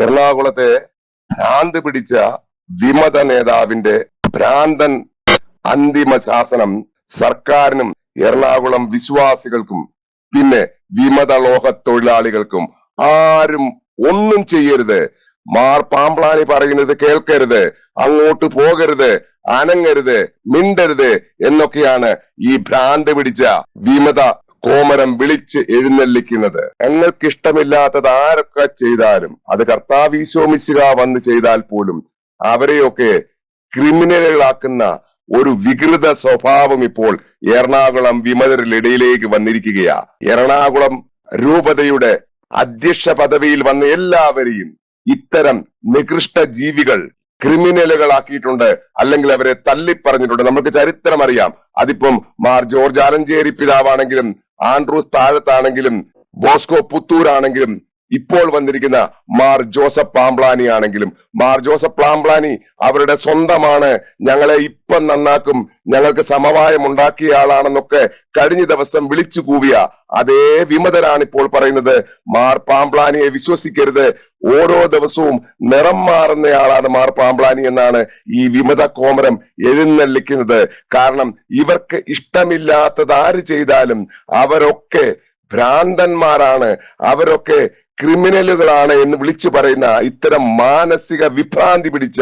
എറണാകുളത്തെ ഭ്രാന്ത് പിടിച്ച വിമത നേതാവിന്റെ ഭ്രാന്തൻ അന്തിമ ശാസനം സർക്കാരിനും എറണാകുളം വിശ്വാസികൾക്കും പിന്നെ വിമത ലോഹ തൊഴിലാളികൾക്കും ആരും ഒന്നും ചെയ്യരുത്. മാർ പാമ്പ്ലാനി പറയുന്നത് കേൾക്കരുത് അങ്ങോട്ട് പോകരുത് അനങ്ങരുത് മിണ്ടരുത് എന്നൊക്കെയാണ് ഈ ഭ്രാന്ത് പിടിച്ച വിമത കോമരം വിളിച്ച് എഴുന്നള്ളിക്കുന്നത്. ഞങ്ങൾക്ക് ഇഷ്ടമില്ലാത്തത് ആരൊക്കെ ചെയ്താലും അത് കർത്താവീശോമിശിക വന്ന് ചെയ്താൽ പോലും അവരെയൊക്കെ ക്രിമിനലുകളാക്കുന്ന ഒരു വികൃത സ്വഭാവം ഇപ്പോൾ എറണാകുളം വിമതരിലിടയിലേക്ക് വന്നിരിക്കുകയാ. എറണാകുളം രൂപതയുടെ അധ്യക്ഷ പദവിയിൽ വന്ന എല്ലാവരെയും ഇത്തരം നികൃഷ്ട ജീവികൾ ക്രിമിനലുകളാക്കിയിട്ടുണ്ട് അല്ലെങ്കിൽ അവരെ തള്ളിപ്പറഞ്ഞിട്ടുണ്ട്. നമുക്ക് ചരിത്രം അറിയാം അതിപ്പം മാർ ജോർജ് ആലഞ്ചേരി പിതാവാണെങ്കിലും ആൻഡ്രൂസ് താഴത്താണെങ്കിലും ബോസ്കോ പുത്തൂരാണെങ്കിലും ഇപ്പോൾ വന്നിരിക്കുന്ന മാർ ജോസഫ് പാംപ്ലാനി ആണെങ്കിലും മാർ ജോസഫ് പാംപ്ലാനി അവരുടെ സ്വന്തമാണ്. ഞങ്ങളെ ഇപ്പം നന്നാക്കും. ഞങ്ങൾക്ക് സമവായം ഉണ്ടാക്കിയ ആളാണെന്നൊക്കെ കഴിഞ്ഞ ദിവസം വിളിച്ചു കൂവിയ അതേ വിമതരാണ് ഇപ്പോൾ പറയുന്നത്. മാർ പാംപ്ലാനിയെ വിശ്വസിക്കരുത്. ഓരോ ദിവസവും നിറം മാറുന്നയാളാണ് മാർ പാംപ്ലാനി എന്നാണ് ഈ വിമത കോമരം എഴുന്നള്ളിക്കുന്നത്. കാരണം ഇവർക്ക് ഇഷ്ടമില്ലാത്തത് ആര് ചെയ്താലും അവരൊക്കെ ഭ്രാന്തന്മാരാണ്. അവരൊക്കെ ക്രിമിനലുകളാണ് എന്ന് വിളിച്ചു പറയുന്ന ഇത്തരം മാനസിക വിഭ്രാന്തി പിടിച്ച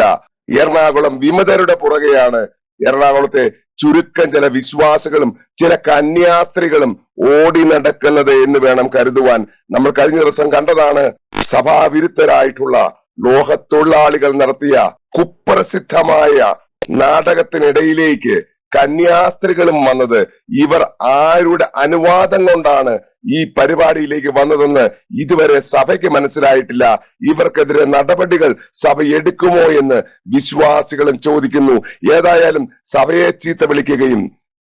എറണാകുളം വിമതരുടെ പുറകെയാണ് എറണാകുളത്തെ ചുരുക്കം ചില വിശ്വാസികളും ചില കന്യാസ്ത്രീകളും ഓടി നടക്കുന്നത് എന്ന് വേണം കരുതുവാൻ. നമ്മൾ കഴിഞ്ഞ ദിവസം കണ്ടതാണ് സഭാവിരുദ്ധരായിട്ടുള്ള ലോഹത്തൊഴിലാളികൾ നടത്തിയ കുപ്രസിദ്ധമായ നാടകത്തിനിടയിലേക്ക് കന്യാസ്ത്രീകളും വന്നത്. ഇവർ ആരുടെ അനുവാദം കൊണ്ടാണ് ഈ പരിപാടിയിലേക്ക് വന്നതെന്ന് ഇതുവരെ സഭയ്ക്ക് മനസ്സിലായിട്ടില്ല. ഇവർക്കെതിരെ നടപടികൾ സഭ എടുക്കുമോ എന്ന് വിശ്വാസികളും ചോദിക്കുന്നു. ഏതായാലും സഭയെ ചീത്ത വിളിക്കുകയും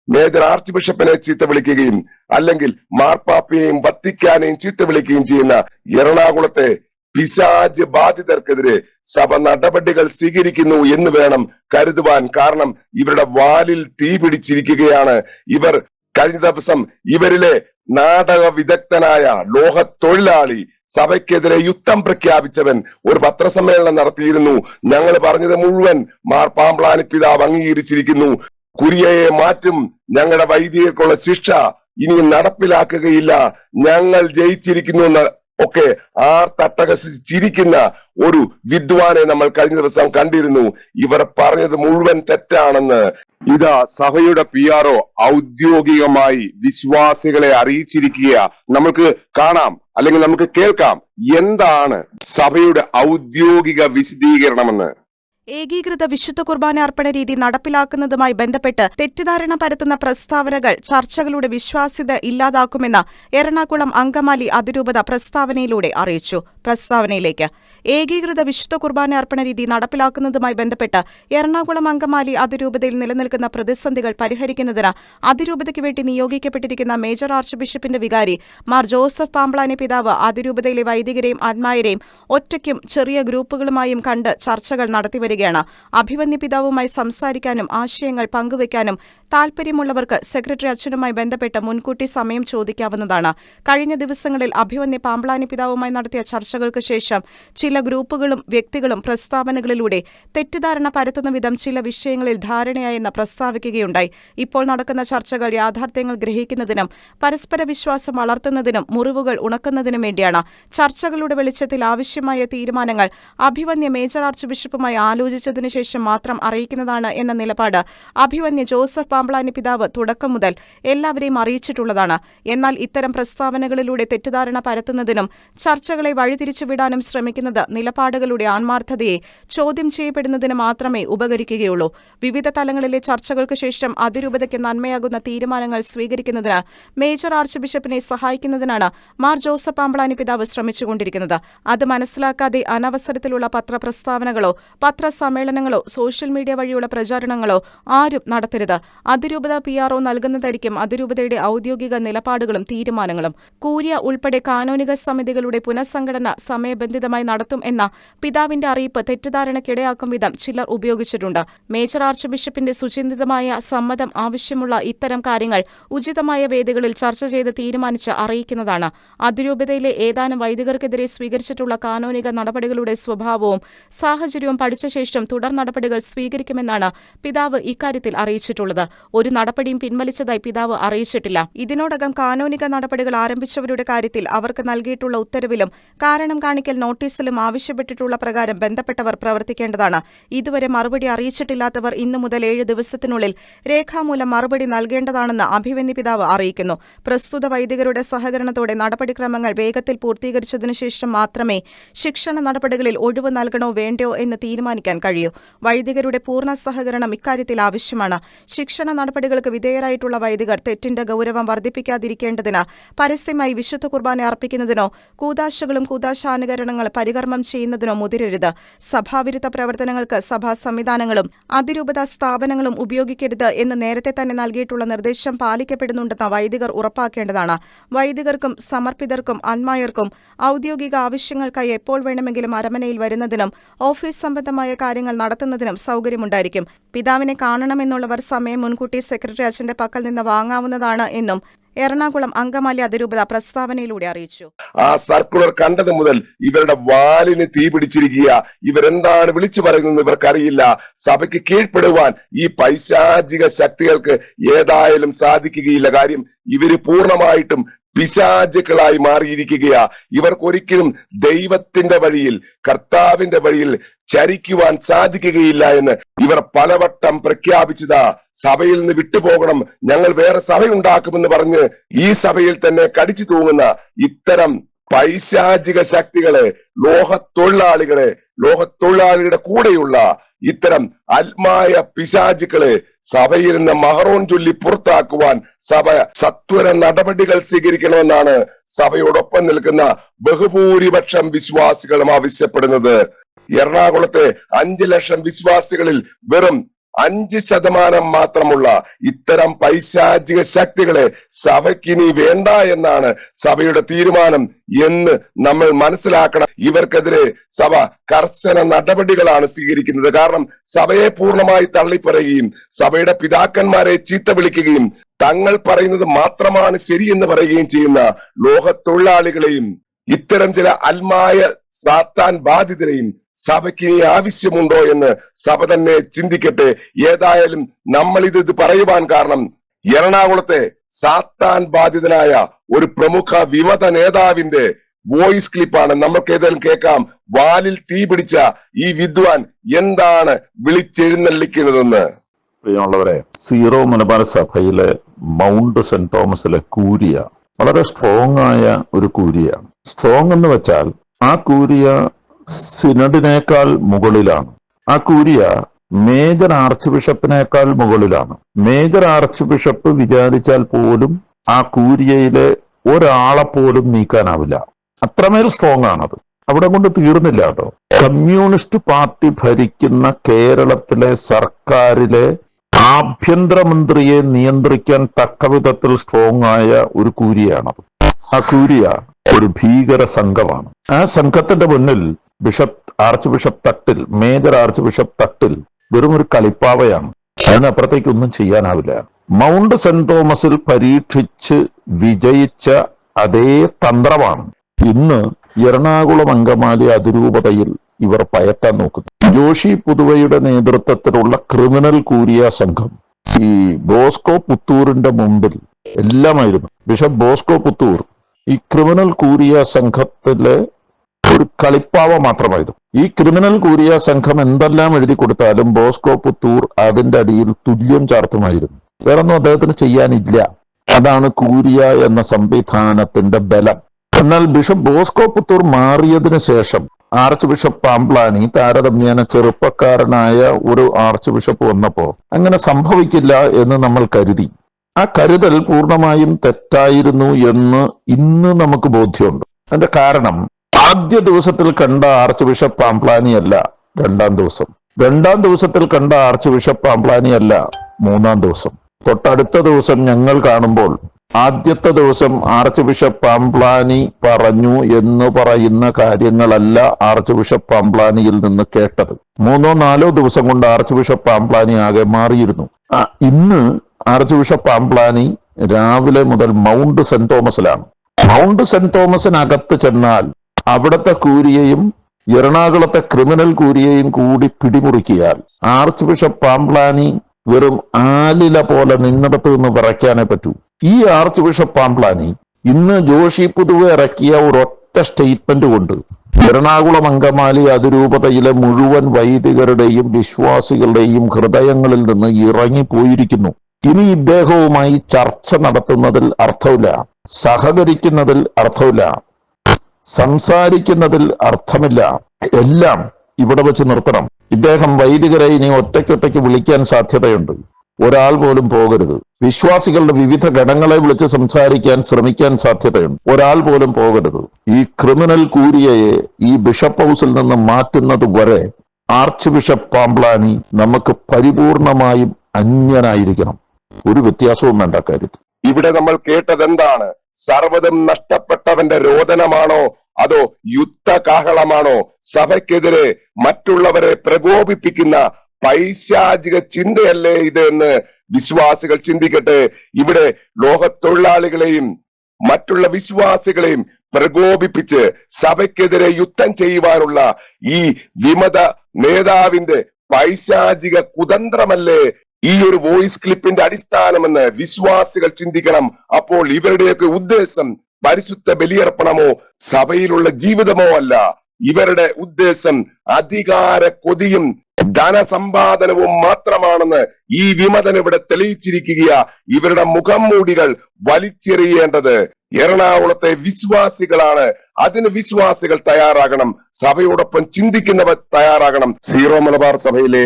മേജർ ആർച്ച് ബിഷപ്പിനെ ചീത്ത വിളിക്കുകയും അല്ലെങ്കിൽ മാർപ്പാപ്പയെയും വത്തിക്കാനെയും ചീത്ത വിളിക്കുകയും ചെയ്യുന്ന എറണാകുളത്തെ പിശാജ് ബാധിതർക്കെതിരെ സഭ നടപടികൾ സ്വീകരിക്കുന്നു എന്ന് വേണം കരുതുവാൻ. കാരണം ഇവരുടെ വാലിൽ തീ പിടിച്ചിരിക്കുകയാണ്. ഇവർ കഴിഞ്ഞ ദിവസം ഇവരിലെ നാടക വിദഗ്ധനായ ലോഹ തൊഴിലാളി സഭയ്ക്കെതിരെ യുദ്ധം പ്രഖ്യാപിച്ചവൻ ഒരു പത്രസമ്മേളനം നടത്തിയിരുന്നു. ഞങ്ങൾ പറഞ്ഞത് മുഴുവൻ മാർപ്പാമ്പ്ലാനി പിതാവ് അംഗീകരിച്ചിരിക്കുന്നു. കുരിയയെ മാറ്റും. ഞങ്ങളുടെ വൈദികർക്കുള്ള ശിക്ഷ ഇനി നടപ്പിലാക്കുകയില്ല. ഞങ്ങൾ ജയിച്ചിരിക്കുന്നു എന്ന് ഒക്കെ ആർ തട്ടകസിച്ച് ചിരിക്കുന്ന ഒരു വിദ്വാനെ നമ്മൾ കഴിഞ്ഞ ദിവസം കണ്ടിരുന്നു. ഇവർ പറഞ്ഞത് മുഴുവൻ തെറ്റാണെന്ന്. ഇതാ സഭയുടെ പി ആർഒ ഔദ്യോഗികമായി വിശ്വാസികളെ അറിയിച്ചിരിക്കുക നമുക്ക് കാണാം അല്ലെങ്കിൽ നമുക്ക് കേൾക്കാം. എന്താണ് സഭയുടെ ഔദ്യോഗിക വിശദീകരണമെന്ന്? ഏകീകൃത വിശുദ്ധ കുർബാന അർപ്പണ രീതി നടപ്പിലാക്കുന്നതുമായി ബന്ധപ്പെട്ട് തെറ്റിദ്ധാരണ പരത്തുന്ന പ്രസ്താവനകൾ ചർച്ചകളുടെ വിശ്വാസ്യത ഇല്ലാതാക്കുമെന്ന് എറണാകുളം അങ്കമാലി അതിരൂപത പ്രസ്താവനയിലൂടെ അറിയിച്ചു. പ്രസ്താവനയിലേക്ക് ഏകീകൃത വിശുദ്ധ കുർബാന അർപ്പണ രീതി നടപ്പിലാക്കുന്നതുമായി ബന്ധപ്പെട്ട് എറണാകുളം അങ്കമാലി അതിരൂപതയിൽ നിലനിൽക്കുന്ന പ്രതിസന്ധികൾ പരിഹരിക്കുന്നതിന് അതിരൂപതയ്ക്ക് വേണ്ടി നിയോഗിക്കപ്പെട്ടിരിക്കുന്ന മേജർ ആർച്ച് ബിഷപ്പിന്റെ വികാരി മാർ ജോസഫ് പാമ്പ്ലാനി പിതാവ് അതിരൂപതയിലെ വൈദികരെയും ആത്മായരെയും ഒറ്റയ്ക്കും ചെറിയ ഗ്രൂപ്പുകളുമായും കണ്ട് ചർച്ചകൾ നടത്തിവരികയാണ് അഭിമന്യ പിതാവുമായി സംസാരിക്കാനും ആശയങ്ങൾ പങ്കുവയ്ക്കാനും താൽപര്യമുള്ളവർക്ക് സെക്രട്ടറി അച്ഛനുമായി ബന്ധപ്പെട്ട് മുൻകൂട്ടി സമയം ചോദിക്കാവുന്നതാണ്. കഴിഞ്ഞ ദിവസങ്ങളിൽ അഭിവന്യ പാമ്പളാനി പിതാവുമായി നടത്തിയ ചർച്ചകൾക്ക് ശേഷം ചില ഗ്രൂപ്പുകളും വ്യക്തികളും പ്രസ്താവനകളിലൂടെ തെറ്റിദ്ധാരണ പരത്തുന്ന വിധം ചില വിഷയങ്ങളിൽ ധാരണയായെന്ന് പ്രസ്താവിക്കുകയുണ്ടായി. ഇപ്പോൾ നടക്കുന്ന ചർച്ചകൾ യാഥാർത്ഥ്യങ്ങൾ ഗ്രഹിക്കുന്നതിനും പരസ്പര വിശ്വാസം വളർത്തുന്നതിനും മുറിവുകൾ ഉണക്കുന്നതിനും വേണ്ടിയാണ്. ചർച്ചകളുടെ വെളിച്ചത്തിൽ ആവശ്യമായ തീരുമാനങ്ങൾ അഭിവന്യ മേജർ ആർച്ച് ബിഷപ്പുമായി ആലോചിച്ചതിനു ശേഷം മാത്രം അറിയിക്കുന്നതാണ് എന്ന നിലപാട് അഭിവന്യ ജോസഫ് പാമ്പ്ലാനി പിതാവ് തുടക്കം മുതൽ എല്ലാവരെയും അറിയിച്ചിട്ടുള്ളതാണ്. എന്നാൽ ഇത്തരം പ്രസ്താവനകളിലൂടെ തെറ്റിദ്ധാരണ പരത്തുന്നതിനും ചർച്ചകളെ വഴിതിരിച്ചുവിടാനും ശ്രമിക്കുന്നത് നിലപാടുകളുടെ ആത്മാർത്ഥതയെ ചോദ്യം ചെയ്യപ്പെടുന്നതിന് മാത്രമേ ഉപകരിക്കുകയുള്ളൂ. വിവിധ തലങ്ങളിലെ ചർച്ചകൾക്ക് ശേഷം അതിരൂപതയ്ക്ക് നന്മയാകുന്ന തീരുമാനങ്ങൾ സ്വീകരിക്കുന്നതിന് മേജർ ആർച്ച് ബിഷപ്പിനെ സഹായിക്കുന്നതിനാണ് മാർ ജോസഫ് പാമ്പളാനി പിതാവ് ശ്രമിച്ചുകൊണ്ടിരിക്കുന്നത്. അത് മനസ്സിലാക്കാതെ അനവസരത്തിലുള്ള പത്രപ്രസ്താവനകളോ പത്രസമ്മേളനങ്ങളോ സോഷ്യൽ മീഡിയ വഴിയുള്ള പ്രചാരണങ്ങളോ ആരും നടത്തരുത്. അതിരൂപത പി ആർ ഒ നൽകുന്നതായിരിക്കും അതിരൂപതയുടെ ഔദ്യോഗിക നിലപാടുകളും തീരുമാനങ്ങളും. കൂരിയ ഉൾപ്പെടെ കാനോനിക സമിതികളുടെ പുനഃസംഘടന സമയബന്ധിതമായി നടത്തും എന്ന പിതാവിന്റെ അറിയിപ്പ് തെറ്റിദ്ധാരണയ്ക്കിടയാക്കും വിധം ചിലർ ഉപയോഗിച്ചിട്ടുണ്ട്. മേജർ ആർച്ച് ബിഷപ്പിന്റെ സുചിന്തിതമായ സമ്മതം ആവശ്യമുള്ള ഇത്തരം കാര്യങ്ങൾ ഉചിതമായ വേദികളിൽ ചർച്ച ചെയ്ത് തീരുമാനിച്ച് അറിയിക്കുന്നതാണ്. അതിരൂപതയിലെ ഏതാനും വൈദികർക്കെതിരെ സ്വീകരിച്ചിട്ടുള്ള കാനോനിക നടപടികളുടെ സ്വഭാവവും സാഹചര്യവും പഠിച്ച ശേഷം തുടർ നടപടികൾ സ്വീകരിക്കുമെന്നാണ് പിതാവ് ഇക്കാര്യത്തിൽ അറിയിച്ചിട്ടുള്ളത്. ഒരു നടപടിയും പിൻവലിച്ചതായി പിതാവ് അറിയിച്ചിട്ടില്ല. ഇതിനോടകം കാനോനിക നടപടികൾ ആരംഭിച്ചവരുടെ കാര്യത്തിൽ അവർക്ക് നൽകിയിട്ടുള്ള ഉത്തരവിലും കാരണം കാണിക്കൽ നോട്ടീസിലും ആവശ്യപ്പെട്ടിട്ടുള്ള പ്രകാരം ബന്ധപ്പെട്ടവർ പ്രവർത്തിക്കേണ്ടതാണ്. ഇതുവരെ മറുപടി അറിയിച്ചിട്ടില്ലാത്തവർ ഇന്നു മുതൽ ഏഴ് ദിവസത്തിനുള്ളിൽ രേഖാമൂലം മറുപടി നൽകേണ്ടതാണെന്ന് അഭിവന്യ പിതാവ് അറിയിക്കുന്നു. പ്രസ്തുത വൈദികരുടെ സഹകരണത്തോടെ നടപടിക്രമങ്ങൾ വേഗത്തിൽ പൂർത്തീകരിച്ചതിനു ശേഷം മാത്രമേ ശിക്ഷണ നടപടികളിൽ ഒഴിവ് നൽകണോ വേണ്ടയോ എന്ന് തീരുമാനിക്കാൻ കഴിയൂ. വൈദികരുടെ പൂർണ സഹകരണം ഇക്കാര്യത്തിൽ ആവശ്യമാണ്. ശിക്ഷണ നടപടികൾക്ക് വിധേയരായിട്ടുള്ള വൈദികർ തെറ്റിന്റെ ഗൌരവം വർദ്ധിപ്പിക്കാതിരിക്കേണ്ടതിന് പരസ്യമായി വിശുദ്ധ കുർബാന അർപ്പിക്കുന്നതിനോ കൂതാശകളും കൂതാശാനുകരണങ്ങൾ പരികർമ്മം ചെയ്യുന്നതിനോ മുതിരരുത്. സഭാവിരുദ്ധ പ്രവർത്തനങ്ങൾക്ക് സഭാ സംവിധാനങ്ങളും അതിരൂപത സ്ഥാപനങ്ങളും ഉപയോഗിക്കരുത് എന്ന് നേരത്തെ തന്നെ നൽകിയിട്ടുള്ള നിർദ്ദേശം പാലിക്കപ്പെടുന്നുണ്ടെന്ന് വൈദികർ ഉറപ്പാക്കേണ്ടതാണ്. വൈദികർക്കും സമർപ്പിതർക്കും അന്മായർക്കും ഔദ്യോഗിക ആവശ്യങ്ങൾക്കായി എപ്പോൾ വേണമെങ്കിലും അരമനയിൽ വരുന്നതിനും ഓഫീസ് സംബന്ധമായ കാര്യങ്ങൾ നടത്തുന്നതിനും സൗകര്യമുണ്ടായിരിക്കും. പിതാവിനെ കാണണമെന്നുള്ളവർ സമയം മുൻകൂട്ടി സെക്രട്ടറി അച്ഛന്റെ പക്കൽ നിന്ന് വാങ്ങാവുന്നതാണ് എന്നും എറണാകുളം അങ്കമാലി അതിരൂപത പ്രസ്താവനയിലൂടെ അറിയിച്ചു. ആ സർക്കുലർ കണ്ടത് മുതൽ ഇവരുടെ വാലിന് തീ പിടിച്ചിരിക്കുക. ഇവരെന്താണ് വിളിച്ചു പറയുന്നത് ഇവർക്കറിയില്ല. സഭയ്ക്ക് കീഴ്പ്പെടുവാൻ ഈ പൈശാചിക ശക്തികൾക്ക് ഏതായാലും സാധിക്കുകയില്ല കാര്യം ഇവർ പൂർണമായിട്ടും പിശാചുക്കളായി മാറിയിരിക്കുകയാ. ഇവർക്കൊരിക്കലും ദൈവത്തിന്റെ വഴിയിൽ കർത്താവിന്റെ വഴിയിൽ ചരിക്കുവാൻ സാധിക്കുകയില്ല എന്ന് ഇവർ പലവട്ടം പ്രഖ്യാപിച്ചതാ. സഭയിൽ നിന്ന് വിട്ടുപോകണം. ഞങ്ങൾ വേറെ സഭയുണ്ടാക്കുമെന്ന് പറഞ്ഞ് ഈ സഭയിൽ തന്നെ കടിച്ചു തൂങ്ങുന്ന ഇത്തരം പൈശാചിക ശക്തികളെ ലോഹത്തൊഴിലാളികളെ ലോഹത്തൊഴിലാളികളുടെ കൂടെയുള്ള ഇത്തരം ആത്മായ പിശാചുക്കളെ സഭയിൽ നിന്ന് മഹറോൺ ചൊല്ലി പുറത്താക്കുവാൻ സഭ സത്വര നടപടികൾ സ്വീകരിക്കണമെന്നാണ് സഭയോടൊപ്പം നിൽക്കുന്ന ബഹുഭൂരിപക്ഷം വിശ്വാസികളും ആവശ്യപ്പെടുന്നത്. എറണാകുളത്തെ അഞ്ചു ലക്ഷം വിശ്വാസികളിൽ വെറും അഞ്ച് ശതമാനം മാത്രമുള്ള ഇത്തരം പൈശാചിക ശക്തികളെ സഭയ്ക്കിനി വേണ്ട എന്നാണ് സഭയുടെ തീരുമാനം എന്ന് നമ്മൾ മനസ്സിലാക്കണം. ഇവർക്കെതിരെ സഭ കർശന നടപടികളാണ് സ്വീകരിക്കുന്നത്. കാരണം സഭയെ പൂർണമായി തള്ളിപ്പറയുകയും സഭയുടെ പിതാക്കന്മാരെ ചീത്ത വിളിക്കുകയും തങ്ങൾ പറയുന്നത് മാത്രമാണ് ശരിയെന്ന് പറയുകയും ചെയ്യുന്ന ലോകത്തൊഴിലാളികളെയും ഇത്തരം ചില അൽമായ സാത്താൻ ബാധിതരെയും സഭയ്ക്ക് ഇനി ആവശ്യമുണ്ടോ എന്ന് സഭ തന്നെ ചിന്തിക്കട്ടെ. ഏതായാലും നമ്മൾ ഇത് ഇത് പറയുവാൻ കാരണം എറണാകുളത്തെ സാത്താൻ ബാധിതനായ ഒരു പ്രമുഖ വിമത നേതാവിന്റെ വോയിസ് ക്ലിപ്പാണ്. നമുക്ക് ഏതായാലും കേൾക്കാം. വാലിൽ തീ പിടിച്ച ഈ വിദ്വാൻ എന്താണ് വിളിച്ചെഴുന്നള്ളിക്കുന്നതെന്ന്? പ്രിയമുള്ളവരെ സീറോ മലബാർ സഭയിലെ മൗണ്ട് സെന്റ് തോമസിലെ കൂരിയ വളരെ സ്ട്രോങ് ആയ ഒരു കൂരിയാണ്. സ്ട്രോങ് എന്ന് വെച്ചാൽ ആ കൂരിയ സിനഡിനേക്കാൾ മുകളിലാണ്. ആ കൂരിയ മേജർ ആർച്ച് ബിഷപ്പിനേക്കാൾ മുകളിലാണ്. മേജർ ആർച്ച് ബിഷപ്പ് വിചാരിച്ചാൽ പോലും ആ കൂരിയയിലെ ഒരാളെ പോലും നീക്കാനാവില്ല. അത്രമേൽ സ്ട്രോങ് ആണത് അവിടെ കൊണ്ട് തീർന്നില്ല കേട്ടോ. കമ്മ്യൂണിസ്റ്റ് പാർട്ടി ഭരിക്കുന്ന കേരളത്തിലെ സർക്കാരിലെ ആഭ്യന്തരമന്ത്രിയെ നിയന്ത്രിക്കാൻ തക്ക വിധത്തിൽ സ്ട്രോങ് ആയ ഒരു കൂരിയാണത്. ആ കൂരിയ ഒരു ഭീകര സംഘമാണ്. ആ സംഘത്തിന്റെ മുന്നിൽ bishop archbishop Thattil major archbishop Thattil വെറും ഒരു കളിപ്പാവയാണ്. അതിനപ്പുറത്തേക്ക് ഒന്നും ചെയ്യാനാവില്ല. മൗണ്ട് സെന്റ് തോമസിൽ പരീക്ഷിച്ച് വിജയിച്ച അതേ തന്ത്രമാണ് ഇന്ന് എറണാകുളം അങ്കമാലി അതിരൂപതയിൽ ഇവർ പയറ്റാൻ നോക്കുന്നു ജോഷി പുതുവയുടെ നേതൃത്വത്തിലുള്ള ക്രിമിനൽ കൂരിയ സംഘം ഈ ബോസ്കോ പുത്തൂരിന്റെ മുമ്പിൽ എല്ലാമായിരുന്നു. ബിഷപ്പ് ബോസ്കോ പുത്തൂർ ഈ ക്രിമിനൽ കൂരിയ സംഘത്തിലെ ഒരു കളിപ്പാവ മാത്രമായിരുന്നു ഈ ക്രിമിനൽ കൂരിയ സംഘം എന്തെല്ലാം എഴുതി കൊടുത്താലും ബോസ്കോ പുത്തൂർ അതിന്റെ അടിയിൽ തുല്യം ചാർത്തുമായിരുന്നു. വേറൊന്നും അദ്ദേഹത്തിന് ചെയ്യാനില്ല. അതാണ് കൂരിയ എന്ന സംവിധാനത്തിന്റെ ബലം. എന്നാൽ ബിഷപ്പ് ബോസ്കോ പുത്തൂർ മാറിയതിനു ശേഷം ആർച്ച് ബിഷപ്പ് പാംപ്ലാനി താരതമ്യേന ചെറുപ്പക്കാരനായ ഒരു ആർച്ച് ബിഷപ്പ് വന്നപ്പോ അങ്ങനെ സംഭവിക്കില്ല എന്ന് നമ്മൾ കരുതി. ആ കരുതൽ പൂർണമായും തെറ്റായിരുന്നു എന്ന് ഇന്ന് നമുക്ക് ബോധ്യമുണ്ട്. അതിന്റെ കാരണം ആദ്യ ദിവസത്തിൽ കണ്ട ആർച്ച് ബിഷപ്പ് പാംപ്ലാനി അല്ല രണ്ടാം ദിവസം. രണ്ടാം ദിവസത്തിൽ കണ്ട ആർച്ച് ബിഷപ്പ് പാംപ്ലാനി അല്ല മൂന്നാം ദിവസം. തൊട്ടടുത്ത ദിവസം ഞങ്ങൾ കാണുമ്പോൾ ആദ്യത്തെ ദിവസം ആർച്ച് ബിഷപ്പ് പാംപ്ലാനി പറഞ്ഞു എന്ന് പറയുന്ന കാര്യങ്ങളല്ല ആർച്ച് ബിഷപ്പ് പാംപ്ലാനിയിൽ നിന്ന് കേട്ടത്. മൂന്നോ നാലോ ദിവസം കൊണ്ട് ആർച്ച് ബിഷപ്പ് പാംപ്ലാനി ആകെ മാറിയിരുന്നു. ഇന്ന് ആർച്ച് ബിഷപ്പ് പാംപ്ലാനി രാവിലെ മുതൽ മൗണ്ട് സെന്റ് തോമസിലാണ്. മൗണ്ട് സെന്റ് തോമസിനകത്ത് ചെന്നാൽ അവിടുത്തെ കൂരിയെയും എറണാകുളത്തെ ക്രിമിനൽ കൂരിയെയും കൂടി പിടിമുറുക്കിയാൽ ആർച്ച് ബിഷപ്പ് പാംപ്ലാനി വെറും ആലില പോലെ നിന്നിടത്ത് നിന്ന് വിറയ്ക്കാനേ പറ്റൂ. ഈ ആർച്ച് ബിഷപ്പ് പാംപ്ലാനി ഇന്ന് ജോഷി പുതുവെ ഇറക്കിയ ഒരൊറ്റ സ്റ്റേറ്റ്മെന്റ് കൊണ്ട് എറണാകുളം അങ്കമാലി അതിരൂപതയിലെ മുഴുവൻ വൈദികരുടെയും വിശ്വാസികളുടെയും ഹൃദയങ്ങളിൽ നിന്ന് ഇറങ്ങിപ്പോയിരിക്കുന്നു. ഇനി ഇദ്ദേഹവുമായി ചർച്ച നടത്തുന്നതിൽ അർത്ഥമില്ല. സഹകരിക്കുന്നതിൽ അർത്ഥമില്ല. സംസാരിക്കുന്നതിൽ അർത്ഥമില്ല. എല്ലാം ഇവിടെ വെച്ച് നിർത്തണം. ഇദ്ദേഹം വൈദികരെ ഇനി ഒറ്റയ്ക്കൊറ്റയ്ക്ക് വിളിക്കാൻ സാധ്യതയുണ്ട്. ഒരാൾ പോലും പോകരുത്. വിശ്വാസികളുടെ വിവിധ ഗണങ്ങളെ വിളിച്ച് സംസാരിക്കാൻ ശ്രമിക്കാൻ സാധ്യതയുണ്ട്. ഒരാൾ പോലും പോകരുത്. ഈ ക്രിമിനൽ കൂരിയയെ ഈ ബിഷപ്പ് ഹൗസിൽ നിന്ന് മാറ്റുന്നത് വരെ ആർച്ച് ബിഷപ്പ് പാംപ്ലാനി നമുക്ക് പരിപൂർണമായും അന്യനായിരിക്കണം. ഒരു വ്യത്യാസവും വേണ്ട കാര്യത്തിൽ. ഇവിടെ നമ്മൾ കേട്ടത് എന്താണ് സർവതും നഷ്ടപ്പെട്ടവന്റെ രോദനമാണോ? അതോ യുദ്ധകാഹളമാണോ? സഭയ്ക്കെതിരെ മറ്റുള്ളവരെ പ്രകോപിപ്പിക്കുന്ന പൈശാചിക ചിന്തയല്ലേ ഇത് എന്ന് വിശ്വാസികൾ ചിന്തിക്കട്ടെ. ഇവിടെ ലോകത്തൊഴിലാളികളെയും മറ്റുള്ള വിശ്വാസികളെയും പ്രകോപിപ്പിച്ച് സഭയ്ക്കെതിരെ യുദ്ധം ചെയ്യുവാനുള്ള ഈ വിമത നേതാവിന്റെ പൈശാചിക കുതന്ത്രമല്ലേ ഈ ഒരു വോയിസ് ക്ലിപ്പിന്റെ അടിസ്ഥാനമെന്ന് വിശ്വാസികൾ ചിന്തിക്കണം. അപ്പോൾ ഇവരുടെയൊക്കെ ഉദ്ദേശം പരിശുദ്ധ ബലിയർപ്പണമോ സഭയിലുള്ള ജീവിതമോ അല്ല. ഇവരുടെ ഉദ്ദേശം അധികാര കൊതിയും ധനസമ്പാദനവും മാത്രമാണെന്ന് ഈ വിമതൻ ഇവിടെ തെളിയിച്ചിരിക്കുക ഇവരുടെ മുഖം മൂടികൾ വലിച്ചെറിയേണ്ടത് എറണാകുളത്തെ വിശ്വാസികളാണ്. അതിന് വിശ്വാസികൾ തയ്യാറാകണം. സഭയോടൊപ്പം ചിന്തിക്കുന്നവർ തയ്യാറാകണം. സീറോ മലബാർ സഭയിലെ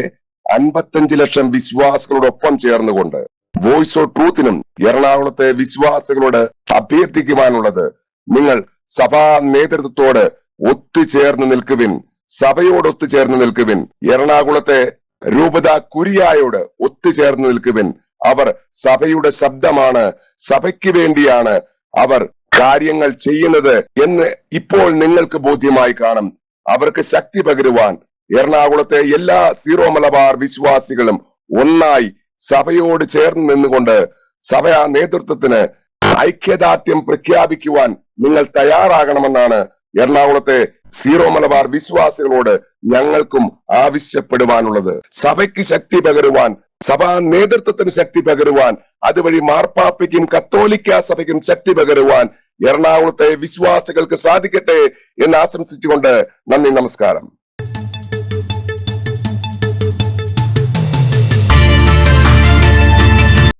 അൻപത്തഞ്ച് ലക്ഷം വിശ്വാസികളോടൊപ്പം ചേർന്നുകൊണ്ട് വോയിസ് ഓഫ് ട്രൂത്തിനും എറണാകുളത്തെ വിശ്വാസികളോട് അഭ്യർത്ഥിക്കുവാനുള്ളത് നിങ്ങൾ സഭാ നേതൃത്വത്തോട് ഒത്തുചേർന്ന് നിൽക്കുവിൻ സഭയോട് ഒത്തുചേർന്ന് നിൽക്കുവിൻ എറണാകുളത്തെ രൂപത കുരിയായോട് ഒത്തുചേർന്ന് നിൽക്കുവിൻ. അവർ സഭയുടെ ശബ്ദമാണ് സഭയ്ക്ക് വേണ്ടിയാണ് അവർ കാര്യങ്ങൾ ചെയ്യുന്നത് എന്ന് ഇപ്പോൾ നിങ്ങൾക്ക് ബോധ്യമായി കാണും. അവർക്ക് ശക്തി പകരുവാൻ എറണാകുളത്തെ എല്ലാ സീറോ മലബാർ വിശ്വാസികളും ഒന്നായി സഭയോട് ചേർന്ന് നിന്നുകൊണ്ട് സഭയാ നേതൃത്വത്തിന് ഐക്യദാർഢ്യം പ്രഖ്യാപിക്കുവാൻ നിങ്ങൾ തയ്യാറാകണമെന്നാണ് എറണാകുളത്തെ സീറോ മലബാർ വിശ്വാസികളോട് ഞങ്ങൾക്കും ആവശ്യപ്പെടുവാനുള്ളത്. സഭയ്ക്ക് ശക്തി പകരുവാൻ സഭാ നേതൃത്വത്തിന് ശക്തി പകരുവാൻ അതുവഴി മാർപ്പാപ്പയ്ക്കും കത്തോലിക്ക സഭയ്ക്കും ശക്തി പകരുവാൻ എറണാകുളത്തെ വിശ്വാസികൾക്ക് സാധിക്കട്ടെ എന്ന് ആശംസിച്ചുകൊണ്ട് നന്ദി നമസ്കാരം.